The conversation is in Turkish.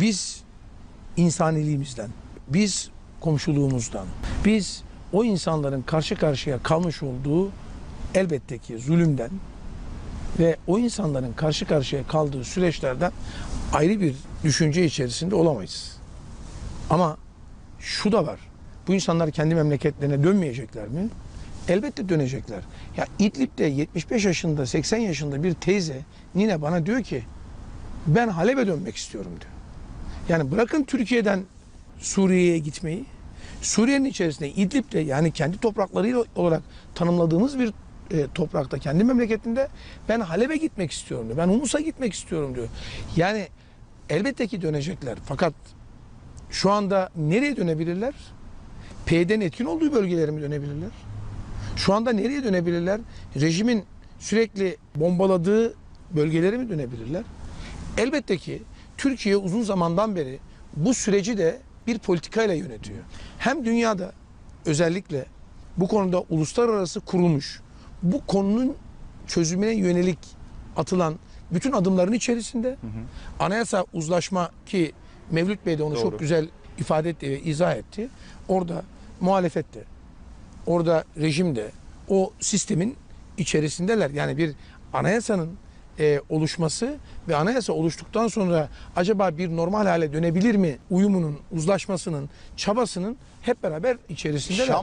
Biz insaniliğimizden, biz komşuluğumuzdan, biz o insanların karşı karşıya kalmış olduğu elbette ki zulümden ve o insanların karşı karşıya kaldığı süreçlerden ayrı bir düşünce içerisinde olamayız. Ama şu da var. Bu insanlar kendi memleketlerine dönmeyecekler mi? Elbette dönecekler. Ya İdlib'de 75 yaşında, 80 yaşında bir teyze Nine bana diyor ki ben Halep'e dönmek istiyorum diyor. Yani bırakın Türkiye'den Suriye'ye gitmeyi. Suriye'nin içerisinde İdlib'de yani kendi toprakları olarak tanımladığımız bir e, toprakta, kendi memleketinde ben Halep'e gitmek istiyorum diyor. Ben Humus'a gitmek istiyorum diyor. Yani elbette ki dönecekler. Fakat şu anda nereye dönebilirler? PYD'nin etkin olduğu bölgelere mi dönebilirler? Şu anda nereye dönebilirler? Rejimin sürekli bombaladığı bölgelere mi dönebilirler? Elbette ki Türkiye uzun zamandan beri bu süreci de bir politikayla yönetiyor. Hem dünyada özellikle bu konuda uluslararası kurulmuş, bu konunun çözümüne yönelik atılan bütün adımların içerisinde anayasa uzlaşma ki Mevlüt Bey de onu Doğru. çok güzel ifade etti ve izah etti. Orada muhalefette, orada rejimde o sistemin içerisindeler. Yani bir anayasanın e, oluşması ve anayasa oluştuktan sonra acaba bir normal hale dönebilir mi uyumunun, uzlaşmasının, çabasının hep beraber içerisindeler. Şam